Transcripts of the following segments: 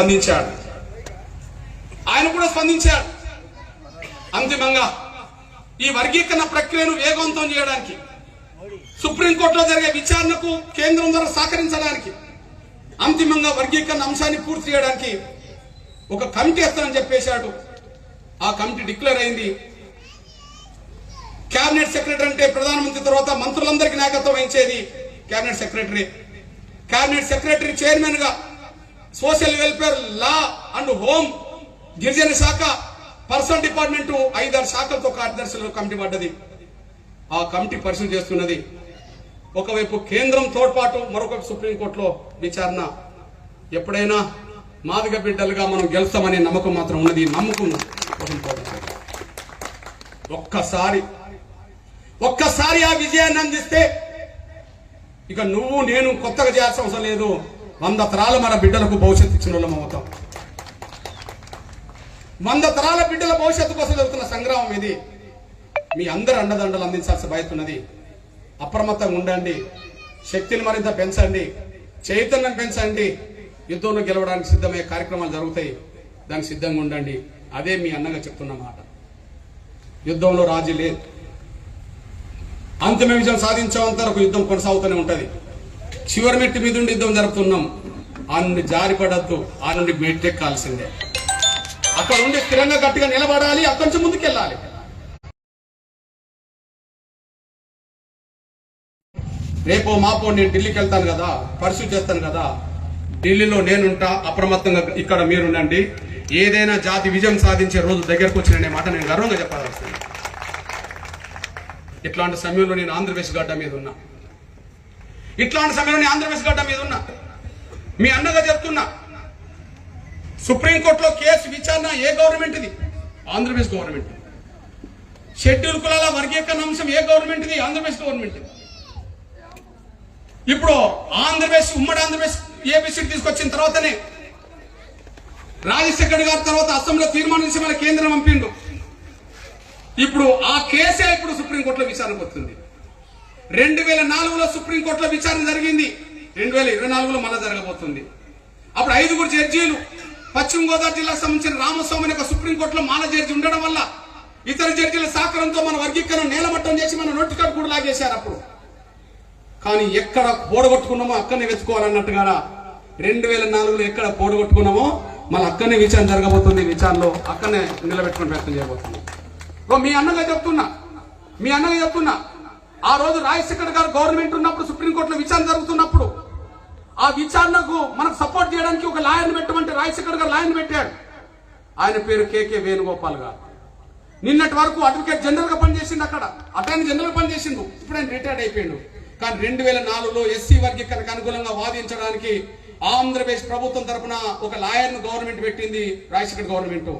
స్పందించాడు. ఆయన కూడా స్పందించాడు. అంతిమంగా ఈ వర్గీకరణ ప్రక్రియను వేగవంతం చేయడానికి సుప్రీంకోర్టులో జరిగే విచారణకు కేంద్రం ద్వారా సహకరించడానికి అంతిమంగా వర్గీకరణ అంశాన్ని పూర్తి చేయడానికి ఒక కమిటీ వేస్తానని చెప్పేశాడు. ఆ కమిటీ డిక్లేర్ అయింది. కేబినెట్ సెక్రటరీ అంటే ప్రధానమంత్రి తర్వాత మంత్రులందరికీ నాయకత్వం వహించేది కేబినెట్ సెక్రటరీ. కేబినెట్ సెక్రటరీ చైర్మన్గా social welfare law and home గిరిజన శాఖ పర్సనల్ డిపార్ట్మెంట్ ఐదారు శాఖలతో కార్యదర్శులు కమిటీ పడ్డది. ఆ కమిటీ పరిశీలన చేస్తున్నది. ఒకవైపు కేంద్రం తోడ్పాటు మరొక సుప్రీంకోర్టులో విచారణ. ఎప్పుడైనా మాదిగ బిడ్డలుగా మనం గెలుస్తామనే నమ్మకం మాత్రం ఉన్నది. నమ్ముకున్నాం ఒక్కసారి ఒక్కసారి ఆ విజయాన్ని అందిస్తే ఇక నువ్వు నేను కొత్తగా చేయాల్సిన అవసరం లేదు. వంద తరాల మన బిడ్డలకు భవిష్యత్తు ఇచ్చిన వాళ్ళం అవుతాం. వంద తరాల బిడ్డల భవిష్యత్తు కోసం జరుగుతున్న సంగ్రామం ఇది మీ అందరు అండదండలు అందించాల్సిన బాధ్యత ఉన్నది. అప్రమత్తంగా ఉండండి. శక్తిని మరింత పెంచండి. చైతన్యం పెంచండి. యుద్ధంలో గెలవడానికి సిద్ధమయ్యే కార్యక్రమాలు జరుగుతాయి. దానికి సిద్ధంగా ఉండండి. అదే మీ అన్నగా చెప్తున్న మాట. యుద్ధంలో రాజీ లేదు. అంతిమ విజయం సాధించేంత వరకు యుద్ధం కొనసాగుతూనే ఉంటుంది. చివరి మెట్టి మీద ఉండి యుద్ధం జరుపుతున్నాం. ఆ నుండి జారిపడద్దు ఆ నుండి మెట్టెక్కాల్సిందే. అక్కడ ఉండి స్థిరంగా గట్టిగా నిలబడాలి అక్కడి నుంచి ముందుకెళ్ళాలి. రేపో మాపో నేను ఢిల్లీకి వెళ్తాను కదా పరిశుద్ధి చేస్తాను కదా. ఢిల్లీలో నేనుంటా అప్రమత్తంగా ఇక్కడ మీరుండండి. ఏదైనా జాతి విజయం సాధించే రోజు దగ్గరకు వచ్చిన మాట నేను గర్వంగా చెప్పాల్సింది ఇట్లాంటి సమయంలో నేను ఆంధ్రప్రదేశ్ గడ్డ మీద ఉన్నా. ఇట్లాంటి సమయంలో నేను ఆంధ్రప్రదేశ్ గడ్డ మీద ఉన్నా. మీ అన్నగా చెప్తున్నా. సుప్రీంకోర్టులో కేసు విచారణ ఏ గవర్నమెంట్ ఇది ఆంధ్రప్రదేశ్ గవర్నమెంట్ షెడ్యూల్ కులాల వర్గీకరణ అంశం ఏ గవర్నమెంట్ ఇది ఆంధ్రప్రదేశ్ గవర్నమెంట్ ఇప్పుడు ఆంధ్రప్రదేశ్ ఉమ్మడి ఆంధ్రప్రదేశ్ ఏబిసి తీసుకొచ్చిన తర్వాతనే రాజశేఖర్ గారి తర్వాత అసెంబ్లీలో తీర్మానించి మన కేంద్రం పంపిండు. ఇప్పుడు ఆ కేసే ఇప్పుడు సుప్రీంకోర్టులో విచారణకు వస్తుంది రెండు వేల నాలుగులో సుప్రీంకోర్టులో విచారణ జరిగింది. రెండు వేల ఇరవై నాలుగులో మళ్ళా జరగబోతుంది. అప్పుడు ఐదుగురు జడ్జీలు పశ్చిమ గోదావరి జిల్లాకు సంబంధించిన రామస్వామి అనే సుప్రీంకోర్టులో మాల జడ్జి ఉండడం వల్ల ఇతర జడ్జీల సహకారంతో మన వర్గీకరణ నేలమట్టం చేసి మన నోటికాడు కూడా లాగేశారు అప్పుడు. కానీ ఎక్కడ పోడగొట్టుకున్నామో అక్కడనే వెతుకోవాలన్నట్టుగా రెండు వేల నాలుగులో ఎక్కడ పోడగొట్టుకున్నామో మళ్ళీ అక్కడనే విచారణ జరగబోతుంది. విచారణలో అక్కడనే నిలబెట్టుకుని ప్రయత్నం చేయబోతుంది. ఓ మీ అన్నగా చెప్తున్నా. మీ అన్నగా చెప్తున్నా. ఆ రోజు రాజశేఖర్ గారు గవర్నమెంట్ ఉన్నప్పుడు సుప్రీంకోర్టులో విచారణ జరుగుతున్నప్పుడు ఆ విచారణకు మనకు సపోర్ట్ చేయడానికి ఒక లాయర్ని పెట్టమంటే రాజశేఖర్ గారు లాయర్ని పెట్టాడు ఆయన పేరు కేకే వేణుగోపాల్ గారు. నిన్నటి వరకు అడ్వకేట్ జనరల్గా పనిచేసిండు అక్కడ. అటార్నీ జనరల్ పనిచేసిండు. ఇప్పుడు ఆయన రిటైర్డ్ అయిపోయిండు. కానీ రెండు వేల నాలుగులో ఎస్సీ వర్గీకరణకు అనుకూలంగా వాదించడానికి ఆంధ్రప్రదేశ్ ప్రభుత్వం తరఫున ఒక లాయర్ను గవర్నమెంట్ పెట్టింది రాజశేఖర్ గవర్నమెంట్.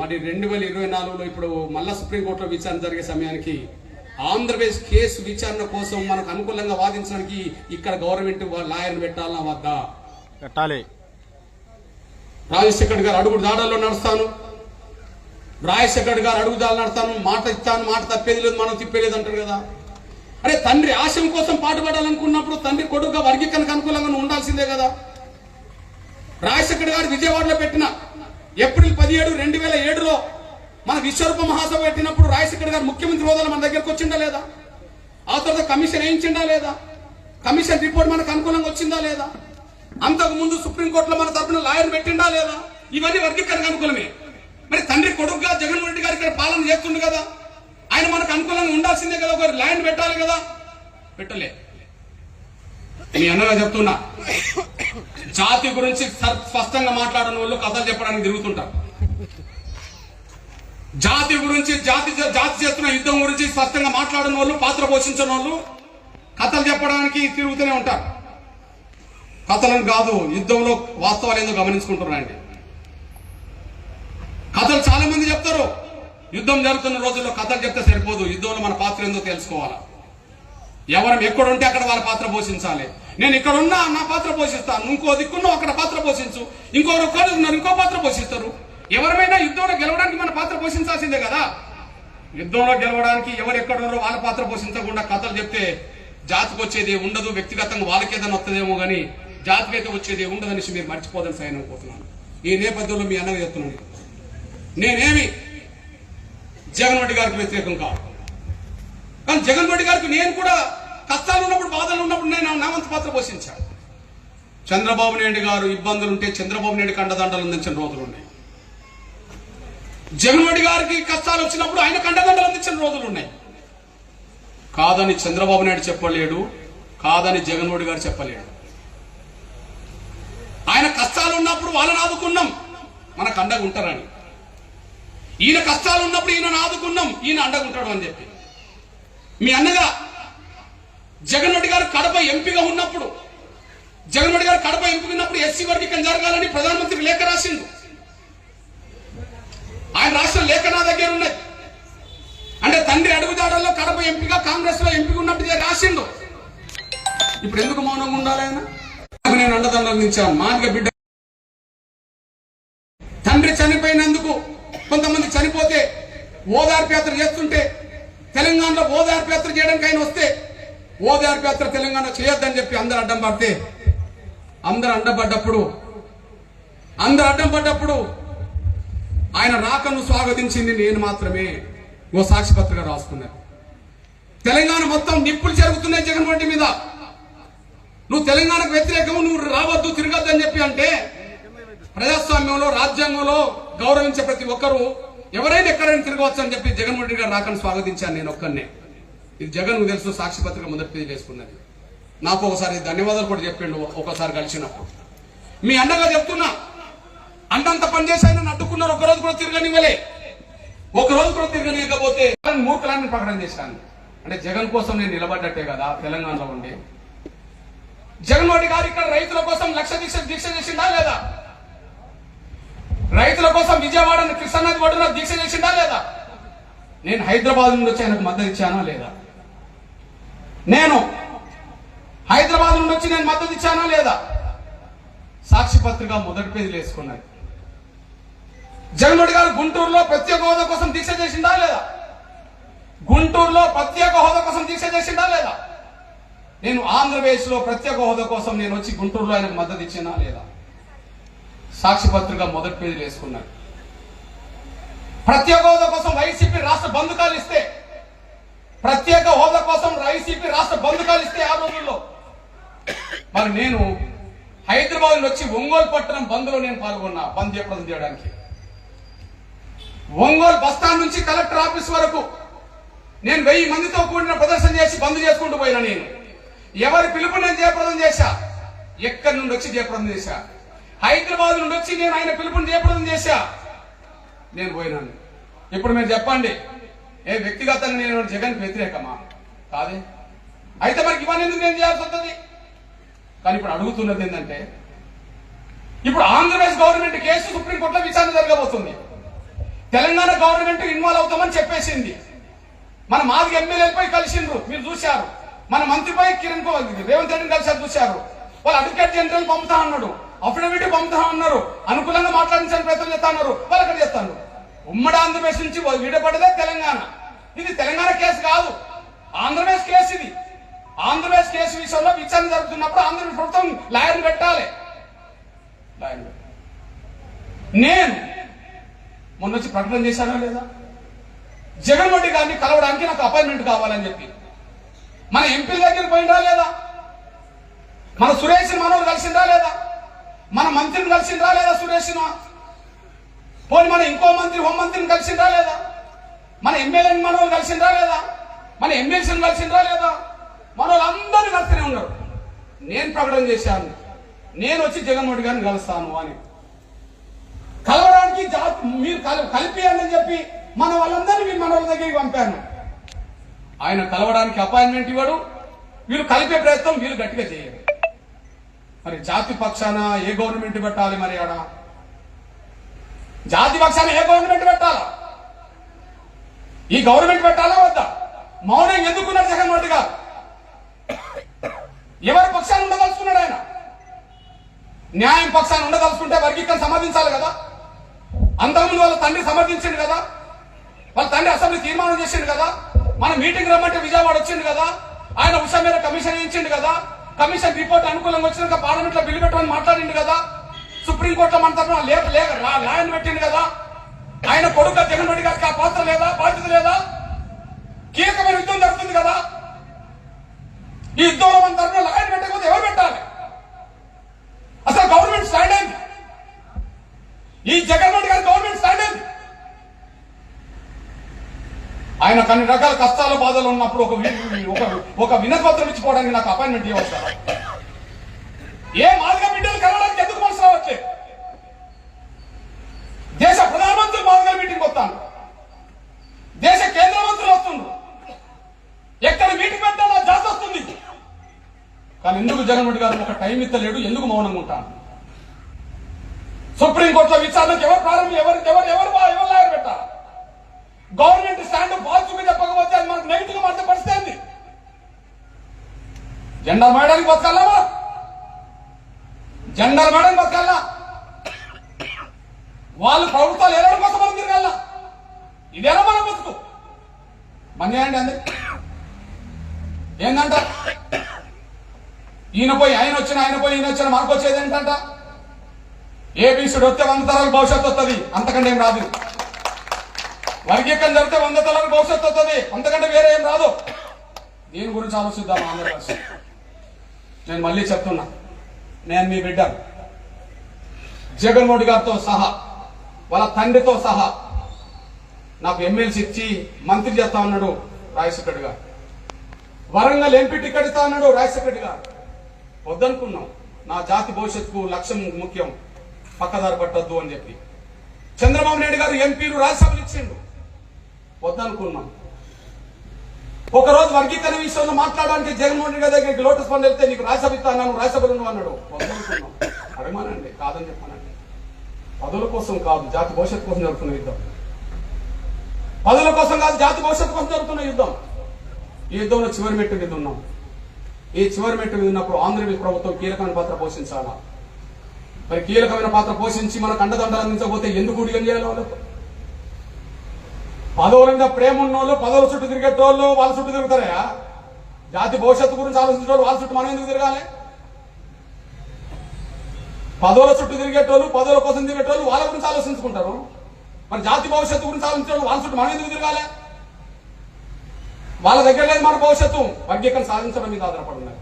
మరి రెండు వేల ఇరవై నాలుగులో ఇప్పుడు మళ్ళా సుప్రీంకోర్టులో విచారణ జరిగే సమయానికి ఆంధ్రప్రదేశ్ కేసు విచారణ కోసం మనకు అనుకూలంగా వాదించడానికి ఇక్కడ గవర్నమెంట్ లాయర్ని పెట్టాలన్నా వద్దా? పెట్టాలి. రాజశేఖర్ గారు అడుగు దాడాల్లో నడుస్తాను. రాజశేఖర్ గారు అడుగు దాడాలు నడుస్తాను. మాట ఇస్తాను. మాట తప్పేది లేదు. మనం తిప్పేది అంటారు కదా. అరే తండ్రి ఆశయం కోసం పాటుపడాలనుకున్నప్పుడు తండ్రి కొడుకుగా వర్గీకరణకు అనుకూలంగా నువ్వు ఉండాల్సిందే కదా. రాజశేఖర్ గారు విజయవాడలో పెట్టిన ఏప్రిల్ పదిహేడు రెండు వేల ఏడులో మన విశ్వరూప మహాసభ పెట్టినప్పుడు రాజశేఖర్ గారు ముఖ్యమంత్రి హోదాలో మన దగ్గరకు వచ్చిందా లేదా? ఆ తర్వాత కమిషన్ వేయించిందా లేదా? కమిషన్ రిపోర్ట్ మనకు అనుకూలంగా వచ్చిందా లేదా? అంతకు ముందు సుప్రీంకోర్టులో మన తరఫున లాయర్ పెట్టిండా లేదా? ఇవన్నీ వర్గీకరణకు అనుకూలమే. మరి తండ్రి కొడుకుగా జగన్మోహన్ రెడ్డి గారు ఇక్కడ పాలన చేస్తుండు కదా? ఆయన మనకు అనుకూలంగా ఉండాల్సిందే కదా ఒక ల్యాండ్ పెట్టాలి కదా? పెట్టలే. మీ అన్నగా చెప్తున్నా. జాతి గురించి సర్- స్పష్టంగా మాట్లాడిన వాళ్ళు కథలు చెప్పడానికి తిరుగుతుంటారు. జాతి గురించి జాతి జాతి చేస్తున్న యుద్ధం గురించి స్పష్టంగా మాట్లాడని వాళ్ళు పాత్ర పోషించిన వాళ్ళు కథలు చెప్పడానికి తిరుగుతూనే ఉంటారు. కథలను కాదు యుద్ధంలో వాస్తవాలు ఏందో గమనించుకుంటున్నారండి. కథలు చాలా మంది చెప్తారు. యుద్ధం జరుగుతున్న రోజుల్లో కథలు చెప్తే సరిపోదు. యుద్ధంలో మన పాత్ర ఏందో తెలుసుకోవాలా? ఎవరం ఎక్కడుంటే అక్కడ వాళ్ళ పాత్ర పోషించాలి. నేను ఇక్కడ ఉన్నా నా పాత్ర పోషిస్తాను ఇంకో దిక్కున్నా అక్కడ పాత్ర పోషించు. ఇంకో ఒక్కరు ఉన్నారు ఇంకో పాత్ర పోషిస్తారు. ఎవరిమైనా యుద్ధంలో గెలవడానికి మన పాత్ర పోషించాల్సిందే కదా? యుద్ధంలో గెలవడానికి ఎవరు ఎక్కడ ఉన్నారో వాళ్ళ పాత్ర పోషించకుండా కథలు చెప్తే జాతికి వచ్చేది ఉండదు వ్యక్తిగతంగా వాళ్ళకేదైనా వస్తుందేమో కానీ జాతికి అయితే వచ్చేది ఉండదనేసి మీరు మర్చిపోదని సైన్ అనుకుంటున్నాను ఈ నేపథ్యంలో మీ అన్నగా చెప్తున్నాను నేనేమి జగన్ రెడ్డి గారికి వ్యతిరేకం కాదు. కానీ జగన్ రెడ్డి గారికి నేను కూడా కష్టాలు ఉన్నప్పుడు బాధలు ఉన్నప్పుడు నేను నా వంతు పాత్ర పోషించాను. చంద్రబాబు నాయుడు గారు ఇబ్బందులు ఉంటే చంద్రబాబు నాయుడు కండదండలు అందించిన రోజులు ఉన్నాయి జగన్మోహన్ గారికి కష్టాలు వచ్చినప్పుడు ఆయన కండదండలు అందించిన రోజులు ఉన్నాయి. కాదని చంద్రబాబు నాయుడు చెప్పలేడు కాదని జగన్మోహన్ గారు చెప్పలేడు. ఆయన కష్టాలు ఉన్నప్పుడు వాళ్ళని ఆదుకున్నాం మనకు అండగా ఉంటారని. ఈయన కష్టాలు ఉన్నప్పుడు ఈయన ఆదుకున్నాం ఈయన అండగా ఉంటాడు అని చెప్పి. మీ అన్నగా జగన్ రెడ్డి గారు కడప ఎంపీగా ఉన్నప్పుడు జగన్ రెడ్డి గారు కడప ఎంపీ ఉన్నప్పుడు ఎస్సీ వర్గీకరణ జరగాలని ప్రధానమంత్రి లేఖ రాసిండు. ఆయన రాష్ట్రం లేఖ నా దగ్గర ఉన్నది అంటే తండ్రి అడుగుదాడల్లో కడప ఎంపీగా కాంగ్రెస్లో ఎంపీ ఉన్నట్టు రాసిండు. ఇప్పుడు ఎందుకు మౌనంగా ఉండాలి ఆయన? నేను అండదండలు అందించాను మాదిగ బిడ్డ. తండ్రి చనిపోయినందుకు కొంతమంది చనిపోతే ఓదార్పు యాత్ర చేస్తుంటే తెలంగాణలో ఓదార్పు యాత్ర చేయడానికి ఆయన వస్తే ఓదార్పు యాత్ర తెలంగాణ చేయొద్దని చెప్పి అందరు అడ్డం పడితే అందరు అండబడ్డప్పుడు అందరు అడ్డం పడ్డప్పుడు ఆయన రాకను స్వాగతించింది నేను మాత్రమే. ఓ సాక్షిపత్రిక రాసుకున్నాను తెలంగాణ మొత్తం నిప్పులు జరుగుతున్నాయి జగన్ రెడ్డి మీద. నువ్వు తెలంగాణకు వ్యతిరేకము నువ్వు రావద్దు తిరగద్దు అని చెప్పి అంటే ప్రజాస్వామ్యంలో రాజ్యాంగంలో గౌరవించే ప్రతి ఒక్కరూ ఎవరైనా ఎక్కడైనా తిరగవచ్చు అని చెప్పి జగన్మోహన్ రెడ్డి గారు రాకను స్వాగతించాను నేను ఒక్కనే ఇది జగన్ తెలుసు సాక్షిపత్రిక మొదటి పేజీ వేసుకున్నది నాకు ఒకసారి ధన్యవాదాలు కూడా చెప్పిండు ఒకసారి కలిసినప్పుడు. మీ అన్నగా చెప్తున్నా అండంత పని చేసి ఆయన అడ్డుకున్నారు ఒక రోజు కూడా తిరగనివ్వలే. ఒక రోజు కూడా తిరగనివ్వకపోతే మూర్ఖులాన్ని ప్రకటన చేశాను అంటే జగన్ కోసం నేను నిలబడ్డట్టే కదా తెలంగాణలో ఉండి. జగన్మోహన్ గారు ఇక్కడ రైతుల కోసం లక్ష దీక్ష దీక్ష చేసిందా లేదా? రైతుల కోసం విజయవాడ కృష్ణానది ఒడ్డున దీక్ష చేసిందా లేదా? నేను హైదరాబాద్ నుండి వచ్చి ఆయనకు మద్దతు ఇచ్చానా లేదా? నేను హైదరాబాద్ నుండి వచ్చి నేను మద్దతు ఇచ్చానా లేదా? సాక్షి పత్రిక మొదటి పేజీలు వేసుకున్నాయి జగన్మోహన్ గారు గుంటూరులో ప్రత్యేక హోదా కోసం దీక్ష చేసిందా లేదా? గుంటూరులో ప్రత్యేక హోదా కోసం దీక్ష చేసిందా లేదా? నేను ఆంధ్రప్రదేశ్లో ప్రత్యేక హోదా కోసం నేను వచ్చి గుంటూరులో ఆయనకు మద్దతు ఇచ్చినా లేదా? సాక్షి పత్రిక మొదటి పేజీలు వేసుకున్నాను ప్రత్యేక హోదా కోసం వైసీపీ రాష్ట్ర బంధుకాలు ఇస్తే ప్రత్యేక హోదా కోసం వైసీపీ రాష్ట్ర బంధుకాలు ఇస్తే ఆ రోజుల్లో. మరి నేను హైదరాబాద్ వచ్చి ఒంగోలు పట్టణం బంద్లో నేను పాల్గొన్నా బంద్ చేయడం చేయడానికి ఒంగోలు బస్టాండ్ నుంచి కలెక్టర్ ఆఫీస్ వరకు నేను వెయ్యి మందితో కూడిన ప్రదర్శన చేసి బంద్ చేసుకుంటూ పోయినా నేను. ఎవరి పిలుపు నేను జయప్రదం చేశా? ఎక్కడి నుండి వచ్చి జయప్రదం చేశా? హైదరాబాద్ నుండి వచ్చి నేను ఆయన పిలుపుని జయప్రదం చేశా? నేను పోయినాను ఇప్పుడు మీరు చెప్పండి ఏ వ్యక్తిగతంగా నేను జగన్ వ్యతిరేకమా? కాదే. అయితే మనకి ఇవన్నీ ఎందుకు నేను చేయాల్సి వస్తుంది? కానీ ఇప్పుడు అడుగుతున్నది ఏంటంటే ఇప్పుడు ఆంధ్రప్రదేశ్ గవర్నమెంట్ కేసు సుప్రీంకోర్టులో విచారణ జరగబోతుంది. తెలంగాణ గవర్నమెంట్ ఇన్వాల్వ్ అవుతామని చెప్పేసింది. మన మాది ఎమ్మెల్యేలపై కలిసిండ్రు మీరు చూశారు. మన మంత్రిపై కిరణ్ కో- రేవంత్ రెడ్డిని కలిసి చూశారు. వాళ్ళు అడ్వకేట్ జనరల్ పంపుతా అన్నాడు. అఫిడవిట్ పంపుతా అన్నారు. అనుకూలంగా మాట్లాడించడానికి ప్రయత్నం చేస్తా అన్నారు. వాళ్ళు అక్కడ చేస్తాను ఉమ్మడి ఆంధ్రప్రదేశ్ నుంచి విడపడదే తెలంగాణ. ఇది తెలంగాణ కేసు కాదు. ఆంధ్రప్రదేశ్ కేసు ఇది. ఆంధ్రప్రదేశ్ కేసు విషయంలో విచారణ జరుగుతున్నప్పుడు ఆంధ్రప్రదేశ్ ప్రభుత్వం లాయర్ని పెట్టాలి. లాయర్ని పెట్టాలి. నేను మొన్న వచ్చి ప్రకటన చేశానా లేదా? జగన్ రెడ్డి గారిని కలవడానికి నాకు అపాయింట్మెంట్ కావాలని చెప్పి. మన ఎంపీల దగ్గర పోయిందా లేదా? మన సురేష్ మనోడు కలిసిందా లేదా? మన మంత్రిని కలిసిందా లేదా సురేష్ పోనీ మన ఇంకో మంత్రి హోంమంత్రిని కలిసిందా లేదా? మన ఎమ్మెల్యేని మనోళ్ళు కలిసిందా లేదా? మన ఎమ్మెల్సీని కలిసిందా లేదా? మనోళ్ళు అందరూ కలిస్తూనే ఉన్నారు. నేను ప్రకటన చేశాను. నేను వచ్చి జగన్మోహన్ గారిని కలుస్తాను అని. కలవడానికి మీరు కలిపియండి అని చెప్పి మన వాళ్ళందరినీ మన వాళ్ళ దగ్గరికి పంపాను. ఆయన కలవడానికి అపాయింట్మెంట్ ఇవ్వడు. వీళ్ళు కలిపే ప్రయత్నం వీళ్ళు గట్టిగా చేయరు మరి జాతి పక్షాన ఏ గవర్నమెంట్ పెట్టాలి మరి ఆడ? జాతి పక్షాన ఏ గవర్నమెంట్ పెట్టాలా? ఈ గవర్నమెంట్ పెట్టాలా వద్దా? మౌనం ఎందుకున్నారు జగన్మోహన్ రెడ్డి గారు? ఎవరి పక్షాన్ని ఉండదలుచుకున్నాడు ఆయన? న్యాయం పక్షాన్ని ఉండదలుచుకుంటే వర్గీకరణ సమర్థించాలి కదా? అంతకుముందు వాళ్ళ తండ్రి సమర్థించిండు కదా? వాళ్ళ తండ్రి అసెంబ్లీ తీర్మానం చేసిండు కదా? మన మీటింగ్ రమ్మంటే విజయవాడ వచ్చిండు కదా? ఆయన ఉషా మీద కమిషన్ ఇచ్చిండు కదా? కమిషన్ రిపోర్ట్ అనుకూలంగా వచ్చినాక పార్లమెంట్లో బిల్లు పెట్టమని మాట్లాడిండు కదా? సుప్రీంకోర్టులో మన తరఫున లేక లేక లాయన్ పెట్టిండు కదా? ఆయన కొడుకు జగన్ రెడ్డి గారికి ఆ పాత్ర లేదా? బాధ్యత లేదా? కీలకమైన యుద్ధం జరుగుతుంది కదా? ఈ యుద్ధంలో మన తరఫున లాయన్ పెట్టకపోతే ఎవరు పెట్టాలి? అసలు గవర్నమెంట్ స్టాండ్ అయింది ఈ జగన్ రెడ్డి గారి గవర్నమెంట్ స్టాండ్ ఆయన కొన్ని రకాల కష్టాలు బాధలు ఉన్నప్పుడు ఒక ఒక ఒక వినతిపత్రం ఇచ్చిపోవడానికి నాకు అపాయింట్మెంట్ ఇవ్వచ్చు ఏ మాదిగా బిడ్డలు కలవడానికి ఎందుకు మనసు రావట్లేదు? దేశ ప్రధానమంత్రి మాదిగా మీటింగ్ వస్తాను. దేశ కేంద్ర మంత్రులు వస్తుండ్రు. ఎక్కడ మీటింగ్ పెట్టాలో జాత వస్తుంది. కానీ ఎందుకు జగన్ గారు ఒక టైం ఇస్తలేడు? ఎందుకు మౌనంగా ఉంటాను సుప్రీంకోర్టులో విచారణకు ఎవరు ప్రారంభం? ఎవరు ఎవరు ఎవరు ఎవరు లాయర్ పెట్టాలి గవర్నమెంట్ స్టాండ్ పాజిటివ్ చెప్పకపోతే అది మనకు నెగిటివ్ మాట పరిస్థితి జెండర్ మేడానికి బతకాలమా జెండర్ మేడానికి బతకాలా వాళ్ళు ప్రభుత్వాలు ఎరవడం కోసం మనం తిరగాల ఇదేనా మన బతుకు? మన అండి అంది? ఏంటంట ఈయన పోయి ఆయన వచ్చిన ఆయన పోయి ఈయన వచ్చిన మనకు వచ్చేది ఏంటంట? ఏబీసీడు వస్తే వంద తరాల భవిష్యత్తు వస్తుంది? అంతకంటే ఏం రాదు. వర్గీకరణ జరిగితే వంద తరాల భవిష్యత్తు వస్తుంది. అంతకంటే వేరే ఏం రాదు. దీని గురించి ఆలోచిద్దాం ఆంధ్రప్రదేశ్ నేను మళ్ళీ చెప్తున్నా. నేను మీ బిడ్డ. జగన్మోహన్ గారితో సహా వాళ్ళ తండ్రితో సహా నాకు ఎమ్మెల్సీ ఇచ్చి మంత్రి చేస్తా ఉన్నాడు రాజశేఖర్ గారు. వరంగల్ ఎంపీ టికెట్ ఇస్తా అన్నాడు రాజశేఖర్ గారు. వద్దనుకున్నాం. నా జాతి భవిష్యత్తుకు లక్ష్యం ముఖ్యం. పక్కదారి పట్టద్దు అని చెప్పి. చంద్రబాబు నాయుడు గారు ఎంపీలు రాజ్యసభలు ఇచ్చిండు. వద్దనుకున్నాం. ఒకరోజు వర్గీకరణ విషయంలో మాట్లాడడానికి జగన్మోహన్ రెడ్డి గారి దగ్గరికి లోటస్ ఫండ్ వెళ్తే నీకు రాజ్యసభ ఇస్తాను అన్నాను రాజ్యసభలు అన్నాడు. వద్దనుకున్నాం. అడగమానండి కాదని చెప్పానండి. పదవుల కోసం కాదు జాతి భవిష్యత్తు కోసం జరుగుతున్న యుద్ధం. పదవుల కోసం కాదు జాతి భవిష్యత్తు కోసం జరుగుతున్న యుద్ధం. ఈ యుద్ధంలో చివరి మెట్టు మీద ఉన్నాం. ఈ చివరి మెట్టు మీద ఉన్నప్పుడు ఆంధ్రప్రదేశ్ ప్రభుత్వం కీలకమైన పాత్ర పోషించాలా? మరి కీలకమైన పాత్ర పోషించి మనకు అండదండలు అందించకపోతే ఎందుకు ఉడిగం చేయాలి వాళ్ళకు? పదవుల మీద ప్రేమ ఉన్నోళ్ళు పదవుల చుట్టూ తిరిగేటోళ్ళు వాళ్ళ చుట్టూ తిరుగుతారా జాతి భవిష్యత్తు గురించి ఆలోచించేటోళ్ళు వాళ్ళ చుట్టూ మనం ఎందుకు తిరగాలి? పదవుల చుట్టూ తిరిగేటోళ్ళు పదవుల కోసం తిరిగేటోళ్ళు వాళ్ళ గురించి ఆలోచించుకుంటారు. మరి జాతి భవిష్యత్తు గురించి ఆలోచించేటోళ్ళు వాళ్ళ చుట్టూ మనం ఎందుకు తిరగాలి? వాళ్ళ దగ్గర లేదు మన భవిష్యత్తు. వర్గీకరణ సాధించడం మీద ఆధారపడి ఉన్నారు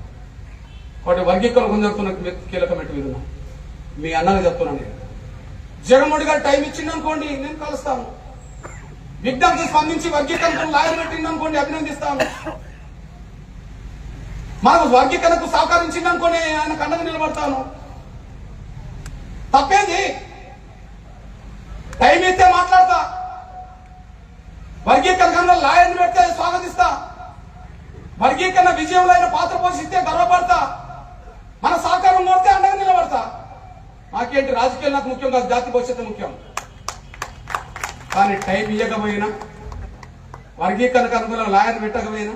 కాబట్టి వర్గీకరణ కొంచెం కీలకమైన మీద మీ అన్నగా చెప్తున్నాను నేను. జగన్మోహన్ గారు టైం ఇచ్చిందనుకోండి నేను కలుస్తాను. విజ్ఞప్తి స్పందించి వర్గీకరణకు లాయర్ పెట్టింది అనుకోండి అభినందిస్తాను. మనకు వర్గీకరణకు సహకరించిందనుకోని ఆయన కండగా నిలబడతాను. తప్పేంది? టైం ఇస్తే మాట్లాడతా. వర్గీకరణ లాయర్ని పెడితే స్వాగతిస్తా. వర్గీకరణ విజయంలో ఆయన పాత్ర పోషిస్తే గర్వపడతా. మన సహకారం కోరితే అండగా నిలబడతా. నాకేంటి రాజకీయాలు నాకు ముఖ్యం కాదు జాతి భవిష్యత్తు ముఖ్యం. కానీ టైం ఇవ్వకపోయినా వర్గీకరణకు అనుకూలంగా లాయర్ పెట్టకపోయినా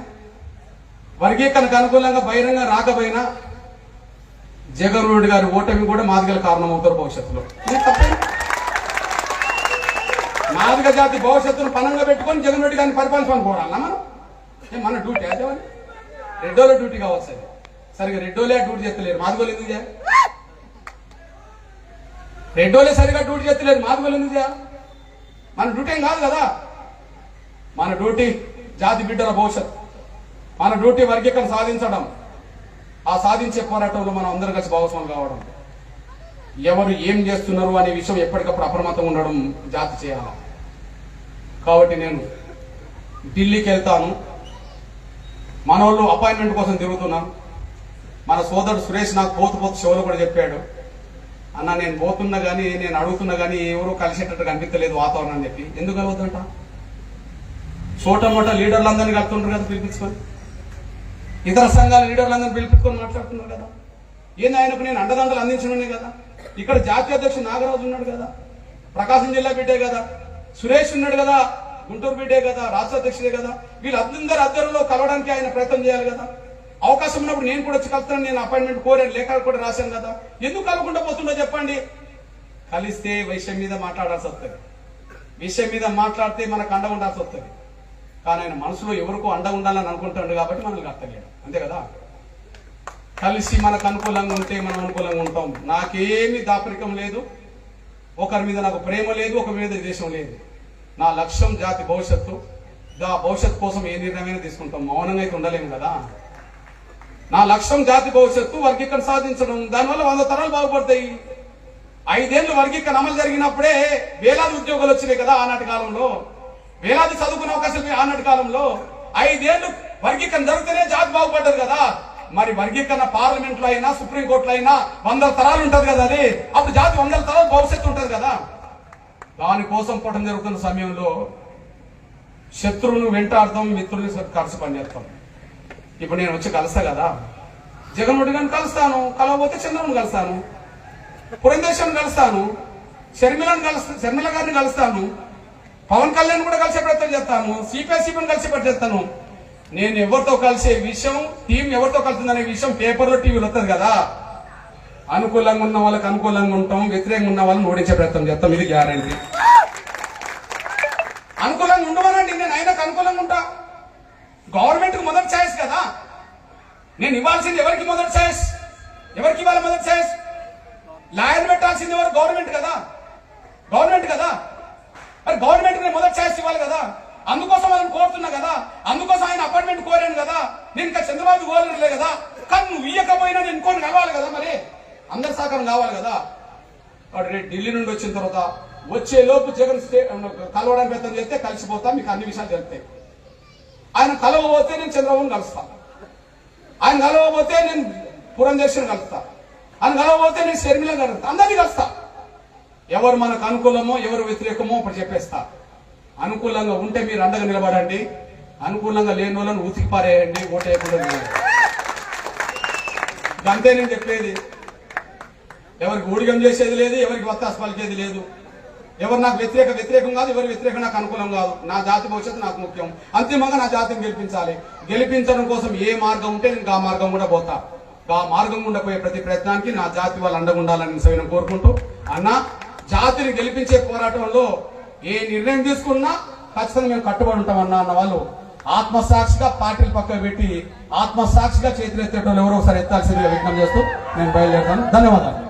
వర్గీకరణకు అనుకూలంగా బహిరంగ రాకపోయినా జగన్ రెడ్డి గారి ఓటమి కూడా మాదిగల కారణం అవుతారు భవిష్యత్తులో మాదిగ జాతి భవిష్యత్తును పనంగా పెట్టుకొని జగన్ రెడ్డి గారిని పరిపాలించమని పోరాలా మనం? మన డ్యూటీ అదే మరి? రెడ్డోల డ్యూటీ కావచ్చు సరిగా రెడ్డోలే డ్యూటీ చేస్తలేరు. మాదిగోలు ఎందుకు చేయాలి? రెండోలే సరిగా డ్యూటీ చేస్తలేదు. మాదిగోలు ఎందుకు చేయాలి మన డ్యూటీ ఏం కాదు కదా. మన డ్యూటీ జాతి బిడ్డల భవిష్యత్. మన డ్యూటీ వర్గీకరణ సాధించడం. ఆ సాధించే పోరాటంలో మనం అందరం కలిసి భాగస్వామి కావడం. ఎవరు ఏం చేస్తున్నారు అనే విషయం ఎప్పటికప్పుడు అప్రమత్తం ఉండడం జాతి చేయాలి? కాబట్టి నేను ఢిల్లీకి వెళ్తాను. మన వాళ్ళు అపాయింట్మెంట్ కోసం తిరుగుతున్నాను మన సోదరుడు సురేష్ నాకు పోతు పోతు షోలో కూడా చెప్పాడు. అన్న నేను పోతున్నా కానీ నేను అడుగుతున్నా కానీ ఎవరు కలిసేటట్టు కనిపించలేదు వాతావరణం అని చెప్పి. ఎందుకు కలుగుతుంట చోట మోట లీడర్లందరినీ కలుపుతుంటారు కదా పిలిపించుకొని? ఇతర సంఘాల లీడర్లందరినీ పిలిపించుకొని మాట్లాడుతున్నారు కదా? ఏంది ఆయనకు నేను అండదండలు అందించడమే కదా? ఇక్కడ జాతీయ అధ్యక్షుడు నాగరాజు ఉన్నాడు కదా? ప్రకాశం జిల్లా బిడ్డే కదా? సురేష్ ఉన్నాడు కదా? గుంటూరు బిడ్డే కదా? రాష్ట్ర అధ్యక్షుడే కదా? వీళ్ళందరి అద్దరులో కలవడానికి ఆయన ప్రయత్నం చేయాలి కదా? అవకాశం ఉన్నప్పుడు నేను కూడా వచ్చి కలుస్తాను నేను అపాయింట్మెంట్ కోరాను. లేఖ కూడా రాశాను కదా. ఎందుకు కలవకుండా పోతుండో చెప్పండి. కలిస్తే విషయం మీద మాట్లాడాల్సి వస్తుంది. విషయం మీద మాట్లాడితే మనకు అండ ఉండాల్సి వస్తుంది. కానీ ఆయన మనసులో ఎవరికో అండ ఉండాలని అనుకుంటాడు కాబట్టి మనల్ని అర్థలేడు అంతే కదా? కలిసి మనకు అనుకూలంగా ఉంటే మనం అనుకూలంగా ఉంటాం. నాకేమీ దాపరికం లేదు. ఒకరి మీద నాకు ప్రేమ లేదు ఒకరి మీద ద్వేషం లేదు. నా లక్ష్యం జాతి భవిష్యత్తు. దా భవిష్యత్తు కోసం ఏ నిర్ణయమైనా తీసుకుంటాం. మౌనంగా అయితే ఉండలేము కదా? నా లక్ష్యం జాతి భవిష్యత్తు వర్గీకరణ సాధించడం. దానివల్ల వంద తరాలు బాగుపడతాయి. ఐదేళ్ళు వర్గీకరణ అమలు జరిగినప్పుడే వేలాది ఉద్యోగాలు వచ్చినాయి కదా ఆనాటి కాలంలో. వేలాది చదువుకునే అవకాశం ఆనాటి కాలంలో. ఐదేళ్ళు వర్గీకరణ జరిగితేనే జాతి బాగుపడ్డది కదా. మరి వర్గీకరణ పార్లమెంట్లో అయినా సుప్రీంకోర్టులో అయినా వందల తరాలు ఉంటది కదా అది. అప్పుడు జాతి వందల తరాలు భవిష్యత్తు ఉంటది కదా. దానికోసం పోవడం జరుగుతున్న సమయంలో శత్రువును వెంటాడతాం మిత్రుల్ని కలిసి పనిచేస్తాం ఇప్పుడు నేను వచ్చి కలుస్తా కదా. జగన్మోహన్ గారిని కలుస్తాను కలవబోతే చంద్రబాబు కలుస్తాను పురంధేశ్వరిని కలుస్తాను షర్మిలను కలుస్తా షర్మిల గారిని కలుస్తాను పవన్ కళ్యాణ్ కూడా కలిసే ప్రయత్నం చేస్తాను సిపిఎస్సిపిని కలిసే ప్రయత్నం చేస్తాను. నేను ఎవరితో కలిసే విషయం టీం ఎవరితో కలుతుందనే విషయం పేపర్లో టీవీలో వస్తుంది కదా. అనుకూలంగా ఉన్న వాళ్ళకి అనుకూలంగా ఉంటాం వ్యతిరేకంగా ఉన్న వాళ్ళని ఓడించే ప్రయత్నం చేస్తాం ఇది గ్యారంటీ. అనుకూలంగా ఉండమనండి నేను అయినాక అనుకూలంగా ఉంటా. గవర్నమెంట్కి మొదటి ఛాయిస్ కదా. నేను ఇవ్వాల్సింది ఎవరికి మొదటి ఛాయిస్? ఎవరికి ఇవ్వాలి మొదటి ఛాయిస్? లాయర్ పెట్టాల్సింది ఎవరు? గవర్నమెంట్ కదా. గవర్నమెంట్ కదా. మరి గవర్నమెంట్ నేను మొదటి ఛాయిస్ ఇవ్వాలి కదా. అందుకోసం వాళ్ళని కోరుతున్నా కదా. అందుకోసం ఆయన అపాయింట్మెంట్ కోరాను కదా. నేను ఇంకా చంద్రబాబు కోరలేదు కదా. కానీ నువ్వు ఇయ్యకపోయినా నేను ఇంకోటి కలవాలి కదా మరి. అందరి సహకారం కావాలి కదా. వాడు రేపు ఢిల్లీ నుండి వచ్చిన తర్వాత వచ్చే లోపు జగన్ స్టే కలవడానికి ప్రయత్నం చేస్తే కలిసిపోతా మీకు అన్ని విషయాలు తెలుస్తాయి. ఆయన కలవబోతే నేను చంద్రబాబుని కలుస్తా. ఆయన కలవబోతే నేను పురంధేశ్వరిని కలుస్తా. ఆయన కలవబోతే నేను షర్మిల కలుస్తా. అందరినీ కలుస్తా. ఎవరు మనకు అనుకూలమో ఎవరు వ్యతిరేకమో ఇప్పుడు చెప్పేస్తా. అనుకూలంగా ఉంటే మీరు అండగా నిలబడండి. అనుకూలంగా లేని వాళ్ళని ఉతికి పారేయండి. ఓటేయకుండా అంతే నేను చెప్పేది. ఎవరికి ఊడిగం చేసేది లేదు ఎవరికి వత్తాసు పలికేది లేదు. ఎవరు నాకు వ్యతిరేక వ్యతిరేకం కాదు ఎవరి వ్యతిరేకం నాకు అనుకూలం కాదు. నా జాతి భవిష్యత్తు నాకు ముఖ్యం. అంతిమంగా నా జాతిని గెలిపించాలి. గెలిపించడం కోసం ఏ మార్గం ఉంటే నేను ఆ మార్గం కూడా పోతా. ఆ మార్గం గుండా పోయే ప్రతి ప్రయత్నానికి నా జాతి వాళ్ళు అండగా ఉండాలని సవినం కోరుకుంటూ అన్న జాతిని గెలిపించే పోరాటంలో ఏ నిర్ణయం తీసుకున్నా ఖచ్చితంగా మేము కట్టుబడి ఉంటామన్నా అన్న వాళ్ళు ఆత్మసాక్షిగా పార్టీలు పక్కన పెట్టి ఆత్మసాక్షిగా చేతులు ఎత్తేటోళ్ళు ఎవరో ఒకసారి ఎత్తాల్సిందిగా విజ్ఞప్తి చేస్తూ నేను బయలుదేరుతాను. ధన్యవాదాలు.